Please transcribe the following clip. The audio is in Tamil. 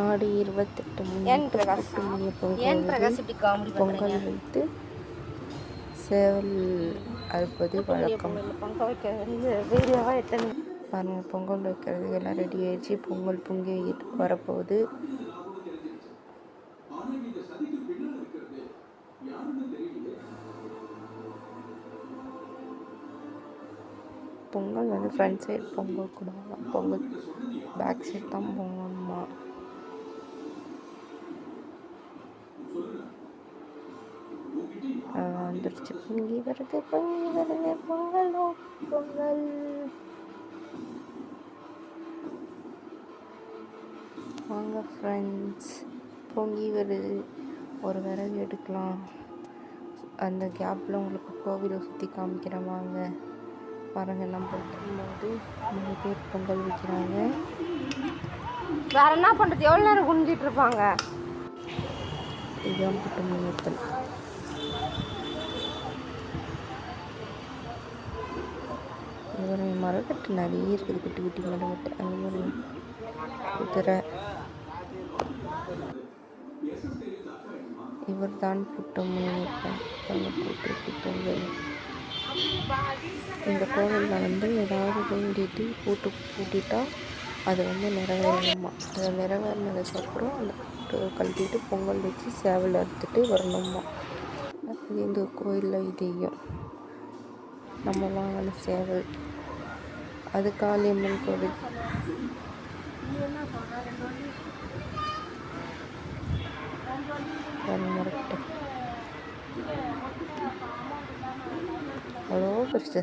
ஆடி இருபத்தெட்டு மணி பொங்கல் பொங்கல் வைத்து சேவல் அறுப்பது வழக்கம். பொங்க வைக்கிறது வீடியோவாக எத்தனை? பாருங்க பொங்கல் வைக்கிறதுக்கு எல்லாம் ரெடி ஆயிடுச்சு. பொங்கல் பொங்கி வரப்போகுது. பொங்கல் வந்து ஃப்ரண்ட் சைடு பொங்கல் கூடாது பொங்கல் பேக் சைடு தான் பொங்கணுமா வந்துருச்சு. பொங்கி வருது பொங்கி வருது பொங்கலோ பொங்கல். வாங்க ஃப்ரெண்ட்ஸ் பொங்கி வருது. ஒரு விறகு எடுக்கலாம். அந்த கேப்பில் உங்களுக்கு கோவிலை சுற்றி காமிக்கிறேன் வாங்க. நம்ம இருக்கும்போது மூணு பேர் பொங்கல் வைக்கிறாங்க. வேற என்ன பண்ணுறது எவ்வளோ நேரம் குனிஞ்சிட்டு இருப்பாங்க? இதுதான் புட்டு முன்னேற்றல் மரக்கட்டு நிறைய இருக்குது குட்டி குட்டி மரக்கட்டு அந்த மாதிரி. குதிரை. இவர் தான் புட்டு முன்னேற்றம் கூட்டு புத்தங்கள் இந்த கோவிலில் வந்து ஏதாவது வேண்டிட்டு பூட்டு பூட்டிட்டா அது வந்து நிறைவேறணுமா? அதை நிறைவேறினதுக்கப்புறம் அந்த பூட்டு கழட்டிட்டு பொங்கல் வச்சு சேவல் எடுத்துகிட்டு வரணுமா? அது இந்த கோயிலில் இதையும். நம்ம வாங்கின சேவல். அது காளியம்மன் கோவில். அவ்வளோ பெருசு.